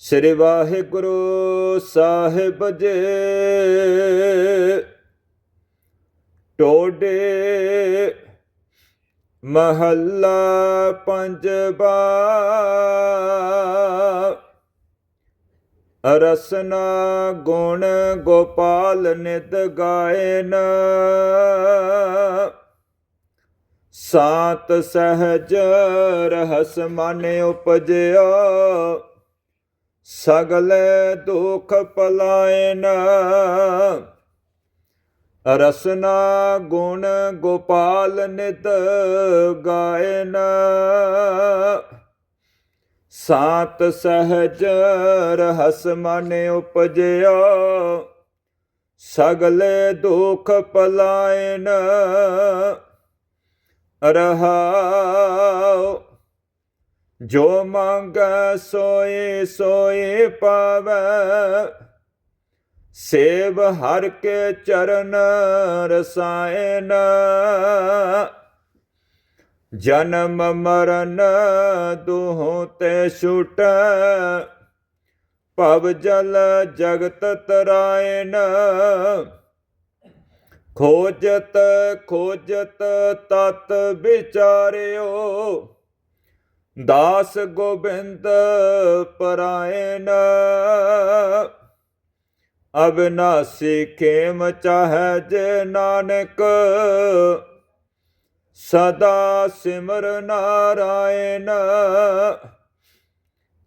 ਸ੍ਰੀ ਵਾਹਿਗੁਰੂ ਸਾਹਿਬ ਜੀ। ਟੋਡੇ ਮਹੱਲਾ ਪੰਜਵਾ ਰਸਨਾ ਗੁਣ ਗੋਪਾਲ ਨਿਤ ਗਾਇਨ। ਸਾਤ ਸਹਜ ਰਹਸ ਮਨ ਉਪਜਿਆ ਸਗਲੇ ਦੁਖ ਪਲਾਇਨ ਰਸਨਾ ਗੁਣ ਗੋਪਾਲ ਨਿਤ ਗਾਇਨ ਸਾਤ ਸਹਜ ਰਹਸ ਮਨ ਉਪਜਿਆ। ਸਗਲੇ ਦੁਖ ਪਲਾਇਨ ਰਹਾਉ ਜੋ ਮੰਗੈ ਸੋਏ ਸੋਏ ਪਾਵੈ। ਸੇਵ ਹਰ ਕੇ ਚਰਨ ਰਸਾਇਨ ਜਨਮ ਮਰਨ ਦੁਹੋਂ ਤੇ ਛੁਟੈ। ਭਵ ਜਲ ਜਗਤ ਤਰਾਇਨ ਖੋਜਤ ਖੋਜਤ ਤਤ ਵਿਚਾਰਿਓ। ਦਾਸ ਗੋਬਿੰਦ ਪਰਾਇਨ ਅਬਨਾਸੀ ਖੇਮ ਚਾਹੈ ਜੇ ਨਾਨਕ। ਸਦਾ ਸਿਮਰ ਨਾਰਾਇਣ।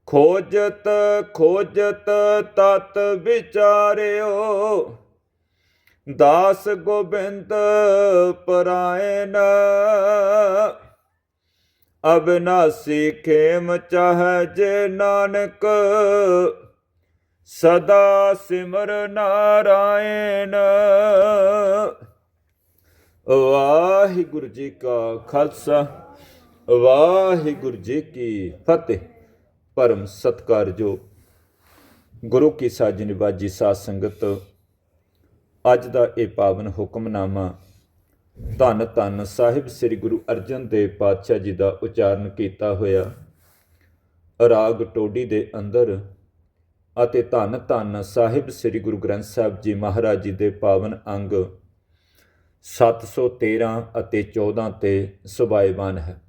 ਖੋਜਤ ਖੋਜਤ ਤਤ ਵਿਚਾਰਿਓ। ਦਾਸ ਗੋਬਿੰਦ ਪਰਾਇਨ ਅਬਨਾਸੀ ਖੇਮ ਚਾਹੈ ਜੇ ਨਾਨਕ, ਸਦਾ ਸਿਮਰ ਨਾਰਾਇਣ। ਵਾਹਿਗੁਰੂ ਜੀ ਕਾ ਖਾਲਸਾ, ਵਾਹਿਗੁਰੂ ਜੀ ਕੀ ਫਤਿਹ। ਪਰਮ ਸਤਕਾਰਜੋ ਗੁਰੂ ਕੀ ਸਾਜਨ ਬਾਜੀ ਸਾਧ ਸੰਗਤ, ਅੱਜ ਦਾ ਇਹ ਪਾਵਨ ਹੁਕਮਨਾਮਾ ਧੰਨ ਧੰਨ ਸਾਹਿਬ ਸ੍ਰੀ ਗੁਰੂ ਅਰਜਨ ਦੇਵ ਪਾਤਸ਼ਾਹ ਜੀ ਦਾ ਉਚਾਰਨ ਕੀਤਾ ਹੋਇਆ। ਰਾਗ ਟੋਡੀ ਦੇ ਅੰਦਰ ਅਤੇ ਧੰਨ ਧੰਨ ਸਾਹਿਬ ਸ੍ਰੀ ਗੁਰੂ ਗ੍ਰੰਥ ਸਾਹਿਬ ਜੀ ਮਹਾਰਾਜ ਜੀ ਦੇ ਪਾਵਨ ਅੰਗ 713 ਅਤੇ 14 ਤੇ ਸੁਭਾਇਮਾਨ ਹੈ।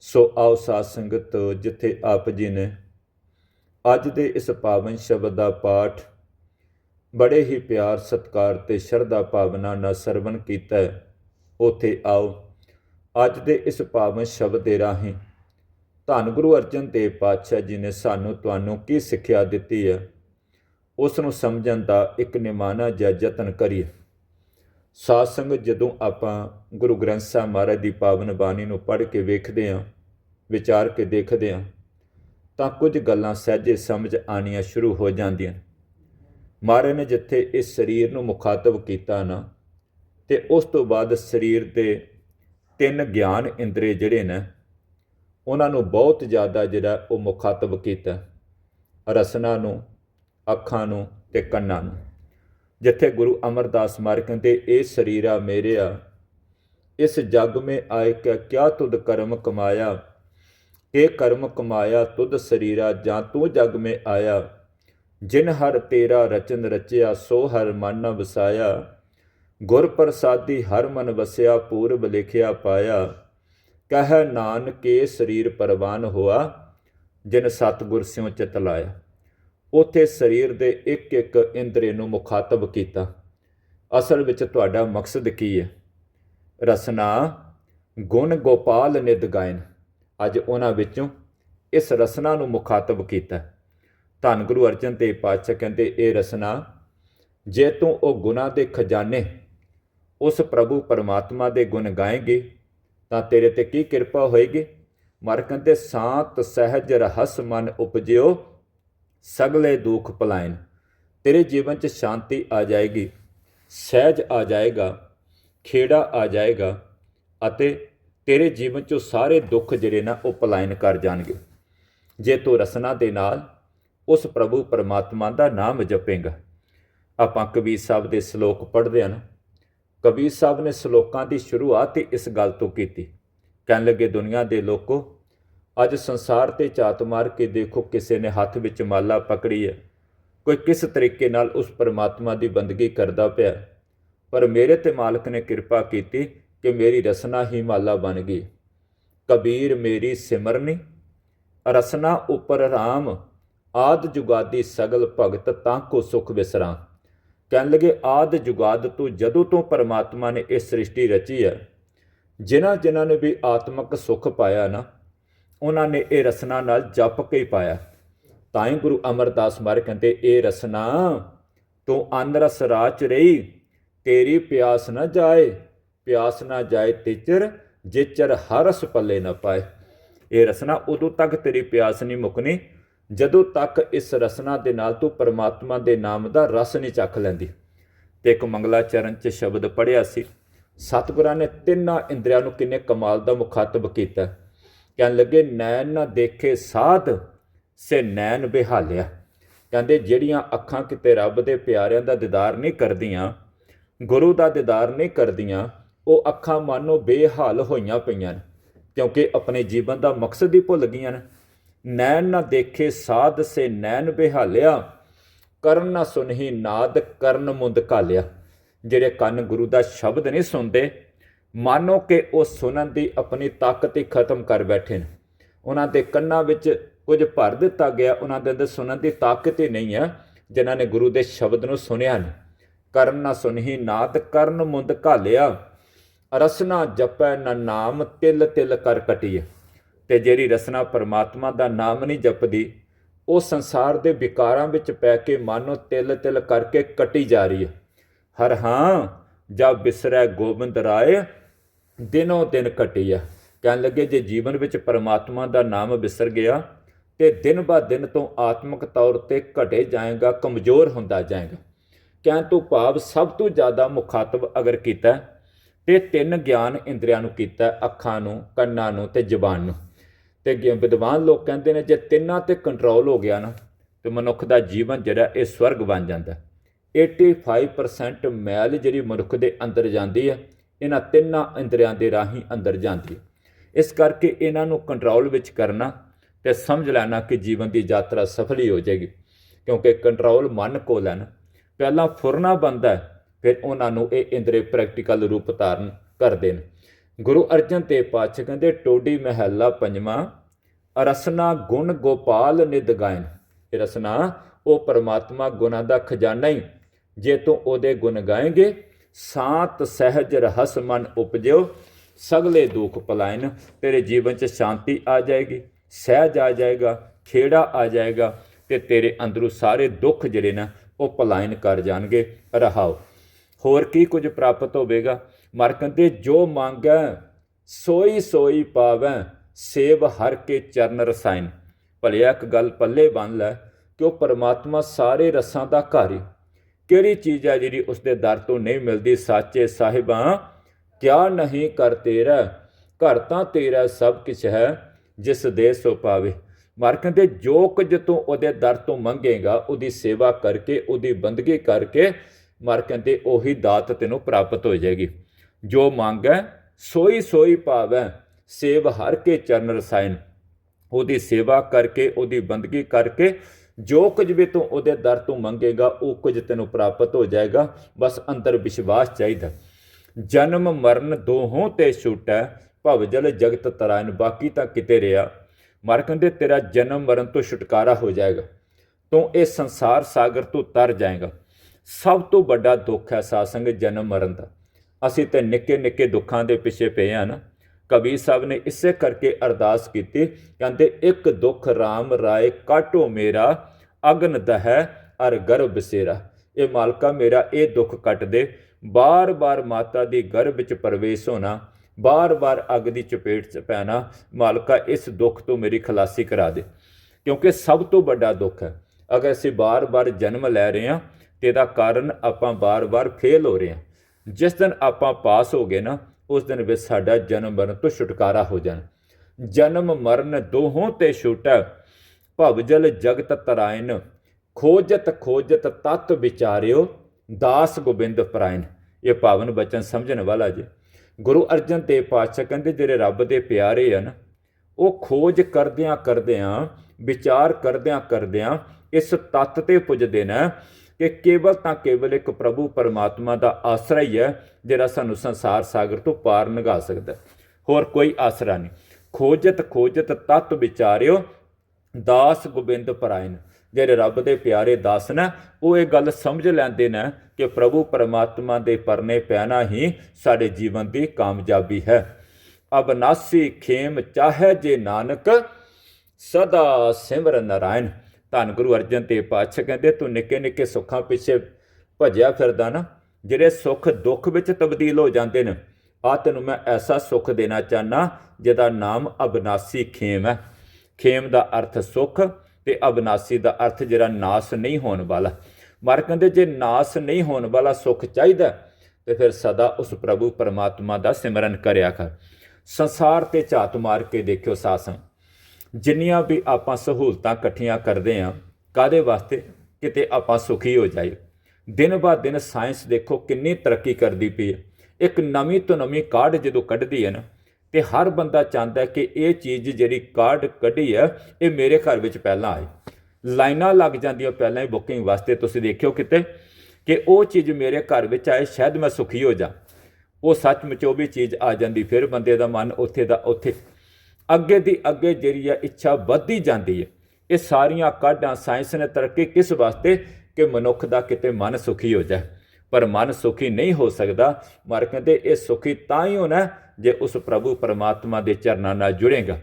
ਸੋ ਆਓ ਸਾਧ ਸੰਗਤ, ਜਿੱਥੇ ਆਪ ਜੀ ਨੇ ਅੱਜ ਦੇ ਇਸ ਪਾਵਨ ਸ਼ਬਦ ਦਾ ਪਾਠ ਬੜੇ ਹੀ ਪਿਆਰ, ਸਤਕਾਰ ਤੇ ਸ਼ਰਧਾ ਭਾਵਨਾ ਨਾਲ ਸਰਵਣ ਕੀਤਾ ਹੈ। ਉਥੇ ਆਓ, ਅੱਜ ਦੇ ਇਸ ਪਾਵਨ ਸ਼ਬਦ ਦੇ ਰਾਹੀਂ ਧੰਨ ਗੁਰੂ ਅਰਜਨ ਦੇਵ ਪਾਤਸ਼ਾਹ ਜੀ ਨੇ ਸਾਨੂੰ ਤੁਹਾਨੂੰ ਕੀ ਸਿੱਖਿਆ ਦਿੱਤੀ ਹੈ ਉਸ ਨੂੰ ਸਮਝਣ ਦਾ ਇੱਕ ਨਿਮਾਣਾ ਜਿਹਾ ਯਤਨ ਕਰੀਏ। ਸਾਧ ਸੰਗਤ ਜਦੋਂ ਆਪਾਂ ਗੁਰੂ ਗ੍ਰੰਥ ਸਾਹਿਬ ਮਹਾਰਾਜ ਦੀ ਪਾਵਨ ਬਾਣੀ ਨੂੰ ਪੜ੍ਹ ਕੇ ਵੇਖਦੇ ਹਾਂ, ਵਿਚਾਰ ਕੇ ਦੇਖਦੇ ਹਾਂ, ਤਾਂ ਕੁਝ ਗੱਲਾਂ ਸਹਿਜੇ ਸਮਝ ਆਣੀਆਂ ਸ਼ੁਰੂ ਹੋ ਜਾਂਦੀਆਂ। ਮਹਾਰਾਜ ਨੇ ਜਿੱਥੇ ਇਸ ਸਰੀਰ ਨੂੰ ਮੁਖਾਤਬ ਕੀਤਾ ਨਾ, ਤੇ ਉਸ ਤੋਂ ਬਾਅਦ ਸਰੀਰ ਦੇ ਤਿੰਨ ਗਿਆਨ ਇੰਦਰੀ ਜਿਹੜੇ ਨੇ, ਉਹਨਾਂ ਨੂੰ ਬਹੁਤ ਜ਼ਿਆਦਾ ਜਿਹੜਾ ਉਹ ਮੁਖਾਤਬ ਕੀਤਾ, ਰਸਨਾ ਨੂੰ, ਅੱਖਾਂ ਨੂੰ ਤੇ ਕੰਨਾਂ ਨੂੰ। ਜਿੱਥੇ ਗੁਰੂ ਅਮਰਦਾਸ ਮਾਰ ਕਹਿੰਦੇ, ਇਹ ਸਰੀਰਾ ਮੇਰਿਆ, ਇਸ ਜਗ ਮੇ ਆਏ ਕਿਆ ਕਿਆ ਤੁਧ ਕਰਮ ਕਮਾਇਆ? ਇਹ ਕਰਮ ਕਮਾਇਆ ਤੁਧ ਸਰੀਰਾ, ਜਾਂ ਤੂੰ ਜਗ ਮੇ ਆਇਆ? ਜਿਨ ਹਰ ਤੇਰਾ ਰਚਨ ਰਚਿਆ, ਸੋ ਹਰ ਮਨ ਵਸਾਇਆ। ਗੁਰ ਪ੍ਰਸਾਦੀ ਹਰ ਮਨ ਵਸਿਆ, ਪੂਰਬ ਲਿਖਿਆ ਪਾਇਆ। ਕਹਿ ਨਾਨਕੇ ਸਰੀਰ ਪਰਵਾਨ ਹੋਆ, ਜਿਨ ਸਤਗੁਰ ਸਿਉ ਚਿਤ ਲਾਇਆ। ਉਥੇ ਸਰੀਰ ਦੇ ਇੱਕ ਇੱਕ ਇੰਦਰੀ ਨੂੰ ਮੁਖਾਤਬ ਕੀਤਾ। ਅਸਲ ਵਿੱਚ ਤੁਹਾਡਾ ਮਕਸਦ ਕੀ ਹੈ? ਰਸਨਾ, ਗੁਣ ਗੋਪਾਲ ਨਿਦ ਗਾਇਨ। ਅੱਜ ਉਹਨਾਂ ਵਿੱਚੋਂ ਇਸ ਰਸਨਾ ਨੂੰ ਮੁਖਾਤਬ ਕੀਤਾ। ਧੰਨ ਗੁਰੂ ਅਰਜਨ ਦੇਵ ਪਾਤਸ਼ਾਹ ਕਹਿੰਦੇ, ਇਹ ਰਸਨਾ, ਜੇ ਤੂੰ ਉਹ ਗੁਨਾ ਦੇ ਖਜ਼ਾਨੇ ਉਸ ਪ੍ਰਭੂ ਪਰਮਾਤਮਾ ਦੇ ਗੁਣ ਗਾਏਂਗੇ, ਤਾਂ ਤੇਰੇ ਤੇ ਕੀ ਕਿਰਪਾ ਹੋਏਗੀ? ਮਰ ਕਹਿੰਦੇ, ਸਾਤ ਸਹਿਜ ਰਹਸ ਮਨ ਉਪਜਿਓ, ਸਗਲੇ ਦੁੱਖ ਪਲਾਇਨ ਤੇਰੇ ਜੀਵਨ 'ਚ ਸ਼ਾਂਤੀ ਆ ਜਾਏਗੀ, ਸਹਿਜ ਆ ਜਾਏਗਾ, ਖੇੜਾ ਆ ਜਾਏਗਾ ਅਤੇ ਤੇਰੇ ਜੀਵਨ 'ਚੋਂ ਸਾਰੇ ਦੁੱਖ ਜਿਹੜੇ ਨਾ ਉਹ ਪਲਾਇਨ ਕਰ ਜਾਣਗੇ। ਜੇ ਤੂੰ ਰਸਨਾ ਦੇ ਨਾਲ ਉਸ ਪ੍ਰਭੂ ਪਰਮਾਤਮਾ ਦਾ ਨਾਮ ਜਪੇਂਗਾ। ਆਪਾਂ ਕਬੀਰ ਸਾਹਿਬ ਦੇ ਸ਼ਲੋਕ ਪੜ੍ਹਦੇ ਹਾਂ ਕਬੀਰ ਸਾਹਿਬ ਨੇ ਸ਼ਲੋਕਾਂ ਦੀ ਸ਼ੁਰੂਆਤ ਹੀ ਇਸ ਗੱਲ ਤੋਂ ਕੀਤੀ। ਕਹਿਣ ਲੱਗੇ, ਦੁਨੀਆ ਦੇ ਲੋਕੋ, ਅੱਜ ਸੰਸਾਰ ਤੇ ਝਾਤ ਮਾਰ ਕੇ ਦੇਖੋ ਕਿਸੇ ਨੇ ਹੱਥ ਵਿੱਚ ਮਾਲਾ ਪਕੜੀ ਹੈ। ਕੋਈ ਕਿਸ ਤਰੀਕੇ ਨਾਲ ਉਸ ਪਰਮਾਤਮਾ ਦੀ ਬੰਦਗੀ ਕਰਦਾ ਪਿਆ ਪਰ ਮੇਰੇ ਤੇ ਮਾਲਕ ਨੇ ਕਿਰਪਾ ਕੀਤੀ ਕਿ ਮੇਰੀ ਰਸਨਾ ਹੀ ਮਾਲਾ ਬਣ ਗਈ। ਕਬੀਰ ਮੇਰੀ ਸਿਮਰਨੀ, ਰਸਨਾ ਉਪਰ ਰਾਮ ਆਦ ਜੁਗਾਦੀ ਸਗਲ ਭਗਤ ਤਾਂ ਕੋ ਸੁਖ ਵਿਸਰਾ। ਕਹਿਣ ਲੱਗੇ, ਆਦ ਜੁਗਾਦ ਤੋਂ ਜਦੋਂ ਤੋਂ ਪਰਮਾਤਮਾ ਨੇ ਇਹ ਸ੍ਰਿਸ਼ਟੀ ਰਚੀ ਹੈ, ਜਿਨ੍ਹਾਂ ਜਿਨ੍ਹਾਂ ਨੇ ਵੀ ਆਤਮਿਕ ਸੁਖ ਪਾਇਆ ਨਾ, ਉਹਨਾਂ ਨੇ ਇਹ ਰਸਨਾ ਨਾਲ ਜਪ ਕੇ ਹੀ ਪਾਇਆ। ਤਾਂ ਹੀ ਗੁਰੂ ਅਮਰਦਾਸ ਮਾਰ ਕਹਿੰਦੇ, ਇਹ ਰਸਨਾ, ਤੂੰ ਅੰਨ ਰਸ ਰਾਚ ਰਹੀ, ਤੇਰੀ ਪਿਆਸ ਨਾ ਜਾਏ, ਪਿਆਸ ਨਾ ਜਾਏ ਤਿਚਰ, ਜਿਚਰ ਹਰਸ ਪੱਲੇ ਨਾ ਪਾਏ। ਇਹ ਰਸਨਾ ਉਦੋਂ ਤੱਕ ਤੇਰੀ ਪਿਆਸ ਨਹੀਂ ਮੁੱਕਣੀ ਜਦੋਂ ਤੱਕ ਇਸ ਰਸਨਾ ਦੇ ਨਾਲ ਤੂੰ ਪਰਮਾਤਮਾ ਦੇ ਨਾਮ ਦਾ ਰਸ ਨਹੀਂ ਚੱਖ ਲੈਂਦੀ। ਤੇ ਇੱਕ ਮੰਗਲਾਚਰਨ ਚ ਸ਼ਬਦ ਪੜਿਆ ਸੀ, ਸਤਿਗੁਰਾਂ ਨੇ ਤਿੰਨਾਂ ਇੰਦਰੀਆਂ ਨੂੰ ਕਿੰਨੇ ਕਮਾਲ ਦਾ ਮੁਖਾਤਬ ਕੀਤਾ। ਕਹਿਣ ਲੱਗੇ, ਨੈਣ ਨਾ ਦੇਖੇ ਸਾਧ, ਸੇ ਨੈਣ ਬਿਹਾਲਿਆ ਕਹਿੰਦੇ, ਜਿਹੜੀਆਂ ਅੱਖਾਂ ਕਿਤੇ ਰੱਬ ਦੇ ਪਿਆਰਿਆਂ ਦਾ ਦੀਦਾਰ ਨਹੀਂ ਕਰਦੀਆਂ, ਗੁਰੂ ਦਾ ਦੀਦਾਰ ਨਹੀਂ ਕਰਦੀਆਂ, ਉਹ ਅੱਖਾਂ ਮਾਨੋ ਬੇਹਾਲ ਹੋਈਆਂ ਪਈਆਂ ਨੇ, ਕਿਉਂਕਿ ਆਪਣੇ ਜੀਵਨ ਦਾ ਮਕਸਦ ਹੀ ਭੁੱਲ ਗਈਆਂ ਨੇ। ਨੈਣ ਨਾ ਦੇਖੇ ਸਾਧ ਸੇ ਨੈਣ ਬਿਹਾਲਿਆ, ਕਰਨ ਨਾ ਸੁਨਹੀ ਨਾਦ ਕਰਨ ਮੁੰਦ ਘਾਲਿਆ। ਜਿਹੜੇ ਕੰਨ ਗੁਰੂ ਦਾ ਸ਼ਬਦ ਨਹੀਂ ਸੁਣਦੇ, ਮਾਨੋ ਕਿ ਉਹ ਸੁਣਨ ਦੀ ਆਪਣੀ ਤਾਕਤ ਹੀ ਖਤਮ ਕਰ ਬੈਠੇ ਨੇ। ਉਹਨਾਂ ਦੇ ਕੰਨਾਂ ਵਿੱਚ ਕੁਝ ਭਰ ਦਿੱਤਾ ਗਿਆ, ਉਹਨਾਂ ਦੇ ਅੰਦਰ ਸੁਣਨ ਦੀ ਤਾਕਤ ਹੀ ਨਹੀਂ ਹੈ ਜਿਨ੍ਹਾਂ ਨੇ ਗੁਰੂ ਦੇ ਸ਼ਬਦ ਨੂੰ ਸੁਣਿਆ ਨਹੀਂ। ਕਰਨ ਨਾ ਸੁਨਹੀ ਨਾਦ ਕਰਨ ਮੁੰਦ ਘਾਲਿਆ, ਰਸਨਾ ਜਪੈ ਨਾ ਨਾਮ ਤਿਲ ਤਿਲ ਕਰ ਕਟੀਏ ਤੇ ਜਿਹੜੀ ਰਸਨਾ ਪਰਮਾਤਮਾ ਦਾ ਨਾਮ ਨਹੀਂ ਜਪਦੀ, ਉਹ ਸੰਸਾਰ ਦੇ ਵਿਕਾਰਾਂ ਵਿੱਚ ਪੈ ਕੇ ਮਾਨੋ ਤਿਲ ਤਿਲ ਕਰਕੇ ਕਟੀ ਜਾ ਰਹੀ ਹੈ। ਹਰ ਹਾਂ ਜਬ ਬਿਸਰੈ ਗੋਬਿੰਦ ਰਾਏ, ਦਿਨੋ ਦਿਨ ਕਟੀਆ ਕਹਿਣ ਲੱਗੇ, ਜੇ ਜੀਵਨ ਵਿੱਚ ਪਰਮਾਤਮਾ ਦਾ ਨਾਮ ਵਿਸਰ ਗਿਆ, ਤੇ ਦਿਨ ਬਾ ਦਿਨ ਤੋਂ ਆਤਮਿਕ ਤੌਰ ਤੇ ਘਟੇ ਜਾਏਗਾ, ਕਮਜ਼ੋਰ ਹੁੰਦਾ ਜਾਏਗਾ। ਕਹਿਣ ਤੋਂ ਭਾਵ ਸਭ ਤੋਂ ਜ਼ਿਆਦਾ ਮੁਖਾਤਬ ਅਗਰ ਕੀਤਾ, ਤੇ ਤਿੰਨ ਗਿਆਨ ਇੰਦਰੀਆਂ ਨੂੰ ਕੀਤਾ, ਅੱਖਾਂ ਨੂੰ, ਕੰਨਾਂ ਨੂੰ ਤੇ ਜ਼ੁਬਾਨ ਨੂੰ। ਤੇ ਗ- ਵਿਦਵਾਨ ਲੋਕ ਕਹਿੰਦੇ ਨੇ, ਜੇ ਤਿੰਨਾਂ ਤੇ ਕੰਟਰੋਲ ਹੋ ਗਿਆ ਨਾ, ਤੇ ਮਨੁੱਖ ਦਾ ਜੀਵਨ ਜਿਹੜਾ ਇਹ ਸਵਰਗ ਬਣ ਜਾਂਦਾ। 85% ਮੈਲ ਜਿਹੜੀ ਮਨੁੱਖ ਦੇ ਅੰਦਰ ਜਾਂਦੀ ਹੈ ਇਹਨਾਂ ਤਿੰਨਾਂ ਇੰਦਰੀਆਂ ਦੇ ਰਾਹੀਂ ਅੰਦਰ ਜਾਂਦੀ ਹੈ ਇਸ ਕਰਕੇ ਇਹਨਾਂ ਨੂੰ ਕੰਟਰੋਲ ਵਿੱਚ ਕਰਨਾ ਤੇ ਸਮਝ ਲੈਣਾ ਕਿ ਜੀਵਨ ਦੀ ਯਾਤਰਾ ਸਫਲ ਹੀ ਹੋ ਜਾਏਗੀ, ਕਿਉਂਕਿ ਕੰਟਰੋਲ ਮਨ ਕੋਲ ਹੈ ਨਾ। ਪਹਿਲਾਂ ਫੁਰਨਾ ਬੰਦਾ ਫਿਰ ਉਹਨਾਂ ਨੂੰ ਇਹ ਇੰਦਰੀ ਪ੍ਰੈਕਟੀਕਲ ਰੂਪ ਧਾਰਨ ਕਰਦੇ ਨੇ। ਗੁਰੂ ਅਰਜਨ ਦੇਵ ਪਾਤਸ਼ਾਹ ਕਹਿੰਦੇ ਟੋਡੀ ਮਹਿਲਾ ਪੰਜਵਾਂ ਰਸਨਾ ਗੁਣ ਗੋਪਾਲ ਨਿਦ ਗਾਇਨ। ਇਹ ਰਸਨਾ, ਉਹ ਪਰਮਾਤਮਾ ਗੁਣਾਂ ਦਾ ਖਜ਼ਾਨਾ ਹੀ ਜੇ ਤੂੰ ਉਹਦੇ ਗੁਣ ਗਾਏਂਗੇ, ਸਾਤ ਸਹਿਜ ਰਹਸ ਮਨ ਉਪਜਿਓ, ਸਗਲੇ ਦੁੱਖ ਪਲਾਇਨ, ਤੇਰੇ ਜੀਵਨ 'ਚ ਸ਼ਾਂਤੀ ਆ ਜਾਏਗੀ, ਸਹਿਜ ਆ ਜਾਏਗਾ, ਖੇੜਾ ਆ ਜਾਏਗਾ, ਤੇ ਤੇਰੇ ਅੰਦਰੋਂ ਸਾਰੇ ਦੁੱਖ ਜਿਹੜੇ ਨਾ, ਉਹ ਪਲਾਇਨ ਕਰ ਜਾਣਗੇ। ਰਹਾਓ। ਹੋਰ ਕੀ ਕੁਝ ਪ੍ਰਾਪਤ ਹੋਵੇਗਾ? ਮਰ ਕਹਿੰਦੇ ਜੋ ਮੰਗੈ, ਸੋਈ ਸੋਈ ਪਾਵੈ, ਸੇਵ ਹਰ ਕੇ ਚਰਨ ਰਸਾਇਣ। ਭਲਿਆ ਇੱਕ ਗੱਲ ਪੱਲੇ ਬੰਨ ਲੈ ਕਿ ਉਹ ਪਰਮਾਤਮਾ ਸਾਰੇ ਰਸਾਂ ਦਾ ਘਰ ਹੈ ਕਿਹੜੀ ਚੀਜ਼ ਹੈ ਜਿਹੜੀ ਉਸਦੇ ਦਰ ਤੋਂ ਨਹੀਂ ਮਿਲਦੀ? ਸਾਚੇ ਸਾਹਿਬਾਂ, ਕਿਆ ਨਹੀਂ ਕਰ ਤੇਰਾ? ਘਰ ਤਾਂ ਤੇਰਾ, ਸਭ ਕੁਝ ਹੈ, ਜਿਸ ਦੇ ਸੋ ਪਾਵੇ। ਮਰ ਕਹਿੰਦੇ ਜੋ ਕੁਝ ਤੂੰ ਉਹਦੇ ਦਰ ਤੋਂ ਮੰਗੇਗਾ, ਉਹਦੀ ਸੇਵਾ ਕਰਕੇ, ਉਹਦੀ ਬੰਦਗੀ ਕਰਕੇ, ਮਰ ਕਹਿੰਦੇ ਉਹੀ ਦਾਤ ਤੈਨੂੰ ਪ੍ਰਾਪਤ ਹੋ ਜਾਏਗੀ। ਜੋ ਮੰਗੈ, ਸੋਈ ਸੋਈ ਪਾਵੈ। ਸੇਵ ਹਰ ਕੇ ਚਰਨ ਰਸਾਇਣ। ਉਹਦੀ ਸੇਵਾ ਕਰਕੇ, ਉਹਦੀ ਬੰਦਗੀ ਕਰਕੇ, ਜੋ ਕੁਝ ਵੀ ਤੂੰ ਉਹਦੇ ਦਰ ਤੋਂ ਮੰਗੇਗਾ, ਉਹ ਕੁਝ ਤੈਨੂੰ ਪ੍ਰਾਪਤ ਹੋ ਜਾਏਗਾ। ਬਸ ਅੰਦਰ ਵਿਸ਼ਵਾਸ ਚਾਹੀਦਾ। ਜਨਮ ਮਰਨ ਦੋਹੋਂ ਤੇ ਛੁਟੈ, ਭਵ ਜਲ ਜਗਤ ਤਰਾਇਨ ਬਾਕੀ ਤਾਂ ਕਿਤੇ ਰਿਹਾ। ਮਰ ਕਹਿੰਦੇ, ਤੇਰਾ ਜਨਮ ਮਰਨ ਤੋਂ ਛੁਟਕਾਰਾ ਹੋ ਜਾਏਗਾ। ਤੂੰ ਇਹ ਸੰਸਾਰ ਸਾਗਰ ਤੋਂ ਤਰ ਜਾਏਗਾ। ਸਭ ਤੋਂ ਵੱਡਾ ਦੁੱਖ ਹੈ ਸਾਸੰਗ ਜਨਮ ਮਰਨ ਦਾ। ਅਸੀਂ ਤੇ ਨਿੱਕੇ ਨਿੱਕੇ ਦੁੱਖਾਂ ਦੇ ਪਿੱਛੇ ਪਏ ਆ ਕਬੀਰ ਸਾਹਿਬ ਨੇ ਇਸੇ ਕਰਕੇ ਅਰਦਾਸ ਕੀਤੀ, ਕਹਿੰਦੇ, ਇੱਕ ਦੁੱਖ RAM ਰਾਏ ਕਾਟੋ ਮੇਰਾ, ਅਗਨ ਦਹਿ ਅਰ ਗਰਭ ਬਸੇਰਾ ਇਹ ਮਾਲਕਾ ਮੇਰਾ, ਇਹ ਦੁੱਖ ਕੱਟ ਦੇ। ਬਾਰ-ਬਾਰ ਮਾਤਾ ਦੀ ਗਰਭ ਵਿੱਚ ਪ੍ਰਵੇਸ਼ ਹੋਣਾ ਬਾਰ-ਬਾਰ ਅੱਗ ਦੀ ਚਪੇਟ 'ਚ ਪੈਣਾ, ਮਾਲਕਾ ਇਸ ਦੁੱਖ ਤੋਂ ਮੇਰੀ ਖਲਾਸੀ ਕਰਾ ਦੇ। ਕਿਉਂਕਿ ਸਭ ਤੋਂ ਵੱਡਾ ਦੁੱਖ ਹੈ, ਅਗਰ ਅਸੀਂ ਬਾਰ-ਬਾਰ ਜਨਮ ਲੈ ਰਹੇ ਹਾਂ, ਤੇ ਇਹਦਾ ਕਾਰਨ ਆਪਾਂ ਬਾਰ-ਬਾਰ ਫੇਲ ਹੋ ਰਹੇ ਹਾਂ। ਜਿਸ ਦਿਨ ਆਪਾਂ ਪਾਸ ਹੋ ਗਏ ਨਾ, ਉਸ ਦਿਨ ਵਿੱਚ ਸਾਡਾ ਜਨਮ ਮਰਨ ਤੋਂ ਛੁਟਕਾਰਾ ਹੋ ਜਾਣ। ਜਨਮ ਮਰਨ ਦੋਹੋਂ ਤੇ ਛੁਟੈ ਭਵਜਲ ਜਗਤ ਤਰਾਇਨ ਖੋਜਤ ਖੋਜਤ ਤਤ ਵਿਚਾਰਿਓ, ਦਾਸ ਗੋਬਿੰਦ ਪਰਾਇਨ ਇਹ ਪਾਵਨ ਬਚਨ ਸਮਝਣ ਵਾਲਾ ਜੀ। ਗੁਰੂ ਅਰਜਨ ਦੇਵ ਪਾਤਸ਼ਾਹ ਕਹਿੰਦੇ, ਜਿਹੜੇ ਰੱਬ ਦੇ ਪਿਆਰੇ ਹਨ, ਉਹ ਖੋਜ ਕਰਦਿਆਂ ਕਰਦਿਆਂ, ਵਿਚਾਰ ਕਰਦਿਆਂ ਕਰਦਿਆਂ ਇਸ ਤੱਤ ਤੇ ਪੁੱਜਦੇ ਨੇ। ਕਿ ਕੇਵਲ ਤਾਂ ਕੇਵਲ ਇੱਕ ਪ੍ਰਭੂ ਪਰਮਾਤਮਾ ਦਾ ਆਸਰਾ ਹੀ ਹੈ, ਜਿਹੜਾ ਸਾਨੂੰ ਸੰਸਾਰ ਸਾਗਰ ਤੋਂ ਪਾਰ ਲੰਘਾ ਸਕਦਾ ਹੋਰ ਕੋਈ ਆਸਰਾ ਨਹੀਂ। ਖੋਜਤ ਖੋਜਤ ਤਤ ਵਿਚਾਰਿਓ, ਦਾਸ ਗੋਬਿੰਦ ਪਰਾਇਣ। ਜਿਹੜੇ ਰੱਬ ਦੇ ਪਿਆਰੇ ਦਾਸ ਨੇ, ਉਹ ਇਹ ਗੱਲ ਸਮਝ ਲੈਂਦੇ ਨੇ ਕਿ ਪ੍ਰਭੂ ਪਰਮਾਤਮਾ ਦੇ ਪਰਨੇ ਪੈਣਾ ਹੀ ਸਾਡੇ ਜੀਵਨ ਦੀ ਕਾਮਯਾਬੀ ਹੈ। ਅਬਨਾਸੀ ਖੇਮ ਚਾਹੇ ਜੇ ਨਾਨਕ, ਸਦਾ ਸਿਮਰ ਨਾਰਾਇਣ। ਧੰਨ ਗੁਰੂ ਅਰਜਨ ਦੇਵ ਪਾਤਸ਼ਾਹ ਕਹਿੰਦੇ, ਤੂੰ ਨਿੱਕੇ ਨਿੱਕੇ ਸੁੱਖਾਂ ਪਿੱਛੇ ਭਜਿਆ ਫਿਰਦਾ ਨਾ, ਜਿਹੜੇ ਸੁੱਖ ਦੁੱਖ ਵਿੱਚ ਤਬਦੀਲ ਹੋ ਜਾਂਦੇ ਨੇ ਆ ਤੈਨੂੰ ਮੈਂ ਐਸਾ ਸੁੱਖ ਦੇਣਾ ਚਾਹਨਾ ਜਿਹਦਾ ਨਾਮ ਅਬਨਾਸੀ ਖੇਮ ਹੈ। ਖੇਮ ਦਾ ਅਰਥ ਸੁੱਖ ਤੇ ਅਬਨਾਸੀ ਦਾ ਅਰਥ ਜਿਹੜਾ ਨਾਸ ਨਹੀਂ ਹੋਣ ਵਾਲਾ। ਮਰ ਕਹਿੰਦੇ, ਜੇ ਨਾਸ ਨਹੀਂ ਹੋਣ ਵਾਲਾ ਸੁੱਖ ਚਾਹੀਦਾ ਤੇ ਫਿਰ ਸਦਾ ਉਸ ਪ੍ਰਭੂ ਪਰਮਾਤਮਾ ਦਾ ਸਿਮਰਨ ਕਰਿਆ ਕਰ। ਸੰਸਾਰ ਤੇ ਝਾਤ ਮਾਰ ਕੇ ਦੇਖਿਓ ਸਾਸਾਂ ਜਿੰਨੀਆਂ ਵੀ ਆਪਾਂ ਸਹੂਲਤਾਂ ਇਕੱਠੀਆਂ ਕਰਦੇ ਆਂ ਕਾਦੇ ਵਾਸਤੇ? ਕਿਤੇ ਆਪਾਂ ਸੁਖੀ ਹੋ ਜਾਈਏ। ਦਿਨ ਬਾ ਦਿਨ ਸਾਇੰਸ ਦੇਖੋ ਕਿੰਨੀ ਤਰੱਕੀ ਕਰਦੀ ਪਈ ਹੈ। ਇੱਕ ਨਵੀਂ ਤੋਂ ਨਵੀਂ ਕਾਢ ਜਦੋਂ ਕੱਢਦੀ ਹੈ ਨਾ, ਤੇ ਹਰ ਬੰਦਾ ਚਾਹੁੰਦਾ ਕਿ ਇਹ ਚੀਜ਼ ਜਿਹੜੀ ਕਾਢ ਕੱਢੀ ਹੈ, ਇਹ ਮੇਰੇ ਘਰ ਵਿੱਚ ਪਹਿਲਾਂ ਆਏ। ਲਾਈਨਾਂ ਲੱਗ ਜਾਂਦੀਆਂ ਪਹਿਲਾਂ ਹੀ ਬੁਕਿੰਗ ਵਾਸਤੇ। ਤੁਸੀਂ ਦੇਖਿਓ ਕਿਤੇ ਕਿ ਉਹ ਚੀਜ਼ ਮੇਰੇ ਘਰ ਵਿੱਚ ਆਏ, ਸ਼ਾਇਦ ਮੈਂ ਸੁਖੀ ਹੋ ਜਾ। ਉਹ ਸੱਚਮੁੱਚ ਉਹ ਵੀ ਚੀਜ਼ ਆ ਜਾਂਦੀ, ਫਿਰ ਬੰਦੇ ਦਾ ਮਨ ਉੱਥੇ ਦਾ ਉੱਥੇ ਅੱਗੇ ਦੀ ਅੱਗੇ ਜਿਹੜੀ ਆ ਇੱਛਾ ਵੱਧਦੀ ਜਾਂਦੀ ਹੈ ਇਹ ਸਾਰੀਆਂ ਕਾਢਾਂ ਸਾਇੰਸ ਨੇ ਤਰੱਕੀ ਕਿਸ ਵਾਸਤੇ? ਕਿ ਮਨੁੱਖ ਦਾ ਕਿਤੇ ਮਨ ਸੁਖੀ ਹੋ ਜਾਏ। ਪਰ ਮਨ ਸੁਖੀ ਨਹੀਂ ਹੋ ਸਕਦਾ। ਮਰ ਕਹਿੰਦੇ ਇਹ ਸੁਖੀ ਤਾਂ ਹੀ ਹੋਣਾ ਜੇ ਉਸ ਪ੍ਰਭੂ ਪਰਮਾਤਮਾ ਦੇ ਚਰਨਾਂ ਨਾਲ ਜੁੜੇਗਾ।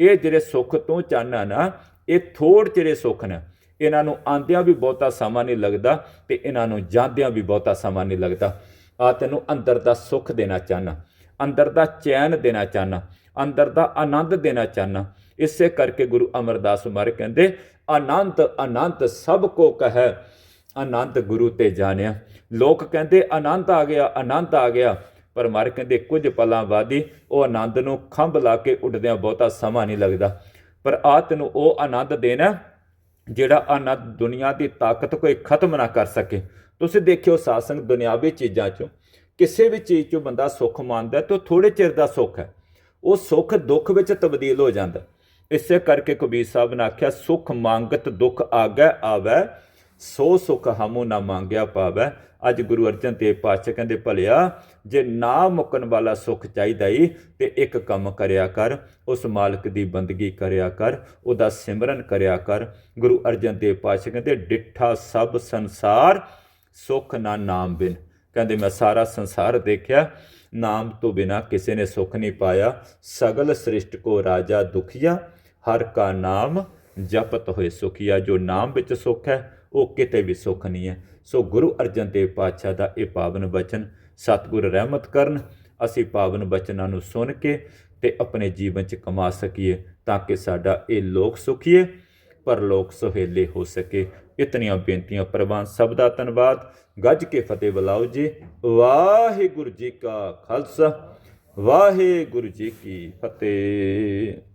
ਇਹ ਜਿਹੜੇ ਸੁੱਖ ਤੋਂ ਚਾਹਨਾ ਨਾ, ਇਹ ਥੋੜ ਚਿਰੇ ਸੁੱਖ ਨੇ। ਇਹਨਾਂ ਨੂੰ ਆਂਦਿਆਂ ਵੀ ਬਹੁਤਾ ਸਮਾਂ ਨਹੀਂ ਲੱਗਦਾ ਤੇ ਇਹਨਾਂ ਨੂੰ ਜਾਂਦਿਆਂ ਵੀ ਬਹੁਤਾ ਸਮਾਂ ਨਹੀਂ ਲੱਗਦਾ। ਆ ਤੈਨੂੰ ਅੰਦਰ ਦਾ ਸੁੱਖ ਦੇਣਾ ਚਾਹਨਾ ਅੰਦਰ ਦਾ ਚੈਨ ਦੇਣਾ ਚਾਹਨਾ ਅੰਦਰ ਦਾ ਆਨੰਦ ਦੇਣਾ ਚਾਹਨਾ। ਇਸੇ ਕਰਕੇ ਗੁਰੂ ਅਮਰਦਾਸ ਮਰ ਕਹਿੰਦੇ ਆਨੰਦ ਅਨੰਤ ਸਭ ਕੋ ਕਹੈ ਆਨੰਦ ਗੁਰੂ ਤੇ ਜਾਣਿਆ। ਲੋਕ ਕਹਿੰਦੇ ਆਨੰਦ ਆ ਗਿਆ ਆਨੰਦ ਆ ਗਿਆ। ਪਰ ਮਰ ਕਹਿੰਦੇ, ਕੁਝ ਪਲਾਂ ਬਾਅਦ ਉਹ ਆਨੰਦ ਨੂੰ ਖੰਭ ਲਾ ਕੇ ਉੱਡਦਿਆਂ ਬਹੁਤਾ ਸਮਾਂ ਨਹੀਂ ਲੱਗਦਾ। ਪਰ ਆ ਤੈਨੂੰ ਉਹ ਆਨੰਦ ਦੇਣਾ ਜਿਹੜਾ ਆਨੰਦ ਦੁਨੀਆ ਦੀ ਤਾਕਤ ਕੋਈ ਖਤਮ ਨਾ ਕਰ ਸਕੇ। ਤੁਸੀਂ ਦੇਖਿਓ ਸਾਸੰਗ ਦੁਨਿਆਵੀ ਚੀਜ਼ਾਂ ਚੋਂ, ਕਿਸੇ ਵੀ ਚੀਜ਼ ਚੋਂ ਬੰਦਾ ਸੁੱਖ ਮੰਨਦਾ ਤਾਂ ਥੋੜੇ ਚਿਰ ਦਾ ਸੁੱਖ ਹੈ। ਉਹ ਸੁੱਖ ਦੁੱਖ ਵਿੱਚ ਤਬਦੀਲ ਹੋ ਜਾਂਦਾ। ਇਸੇ ਕਰਕੇ ਕਬੀਰ ਸਾਹਿਬ ਨੇ ਆਖਿਆ, ਸੁਖ ਮੰਗਤ ਦੁਖ ਆਗੈ ਆਵੈ, ਸੋ ਸੁਖ ਹਮੂ ਨਾ ਮੰਗਿਆ ਪਾਵੈ। ਅੱਜ ਗੁਰੂ ਅਰਜਨ ਦੇਵ ਪਾਤਸ਼ਾਹ ਕਹਿੰਦੇ, ਭਲਿਆ, ਜੇ ਨਾ ਮੁੱਕਣ ਵਾਲਾ ਸੁਖ ਚਾਹੀਦਾ ਈ, ਤੇ ਇੱਕ ਕੰਮ ਕਰਿਆ ਕਰ, ਉਸ ਮਾਲਕ ਦੀ ਬੰਦਗੀ ਕਰਿਆ ਕਰ, ਉਹਦਾ ਸਿਮਰਨ ਕਰਿਆ ਕਰ। ਗੁਰੂ ਅਰਜਨ ਦੇਵ ਪਾਤਸ਼ਾਹ ਕਹਿੰਦੇ, ਡਿੱਠਾ ਸਭ ਸੰਸਾਰ, ਸੁਖ ਨਾ ਨਾਮ ਬਿਨ। ਕਹਿੰਦੇ, ਮੈਂ ਸਾਰਾ ਸੰਸਾਰ ਦੇਖਿਆ ਨਾਮ ਤੋਂ ਬਿਨਾ ਕਿਸੇ ਨੇ ਸੁਖ ਨਹੀਂ ਪਾਇਆ। ਸਗਲ ਸ੍ਰਿਸ਼ਟ ਕੋ ਰਾਜਾ ਦੁਖੀਆ, ਹਰ ਕਾ ਨਾਮ ਜਪਤ ਹੋਏ ਸੁਖੀਆ। ਜੋ ਨਾਮ ਵਿੱਚ ਸੁਖ ਹੈ, ਉਹ ਕਿਤੇ ਵੀ ਸੁਖ ਨਹੀਂ ਹੈ। ਸੋ ਗੁਰੂ ਅਰਜਨ ਦੇਵ ਪਾਤਸ਼ਾਹ ਦਾ ਇਹ ਪਾਵਨ ਬਚਨ ਸਤਿਗੁਰ ਰਹਿਮਤ ਕਰਨ। ਅਸੀਂ ਪਾਵਨ ਬਚਨਾਂ ਨੂੰ ਸੁਣ ਕੇ ਤੇ ਆਪਣੇ ਜੀਵਨ 'ਚ ਕਮਾ ਸਕੀਏ ਤਾਂ ਕਿ ਸਾਡਾ ਇਹ ਲੋਕ ਸੁਖੀਏ, ਪਰ ਲੋਕ ਸੁਹੇਲੇ ਹੋ ਸਕੇ। ਇਤਨੀਆਂ ਬੇਨਤੀਆਂ ਪ੍ਰਵਾਨ ਸਭ ਦਾ ਧੰਨਵਾਦ। ਗੱਜ ਕੇ ਫਤਿਹ ਬੁਲਾਓ ਜੀ। ਵਾਹਿਗੁਰੂ ਜੀ ਕਾ ਖਾਲਸਾ। ਵਾਹਿਗੁਰੂ ਜੀ ਕੀ ਫਤਿਹ।